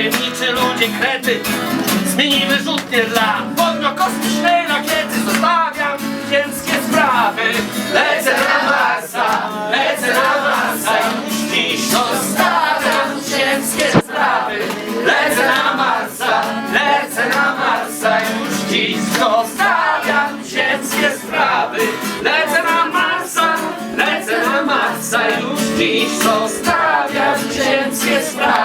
tajemniczy ludzie krety. Zmienimy rzutnie dla podnokosmicznej rakiety. Zostawiam ziemskie sprawy. Lecę na Marsa, lecę na Marsa. Już dziś zostawiam ziemskie sprawy. Lecę na Marsa, lecę na Marsa. Już dziś zostawiam ziemskie sprawy. Lecę na Marsa, lecę na Marsa. Już dziś zostawiam ziemskie sprawy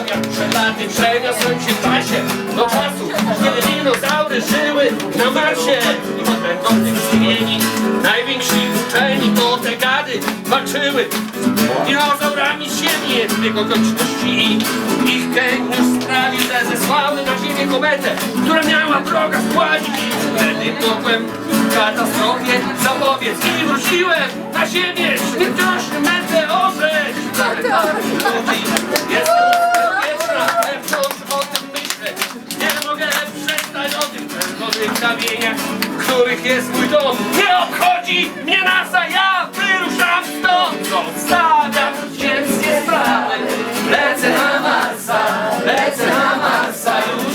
jak przed laty przeniosłem się w czasie Do czasu, kiedy dinozaury żyły na Marsie. I będący istnieni Najwięksi uczeni to te gady walczyły z dinozaurami z ziemi jednych okoliczności i ich geniusz sprawił, że zesłały na ziemię kometę, która miała droga spłacić i wtedy mogłem katastrofie zapobiec i wróciłem na ziemię. Śmiercionośnym meteorze! Ludzi których jest mój dom. Nie obchodzi mnie NASA ja wyruszam stąd. Zostawiam ziemskie sprawy. Lecę na Marsa lecę na Marsa już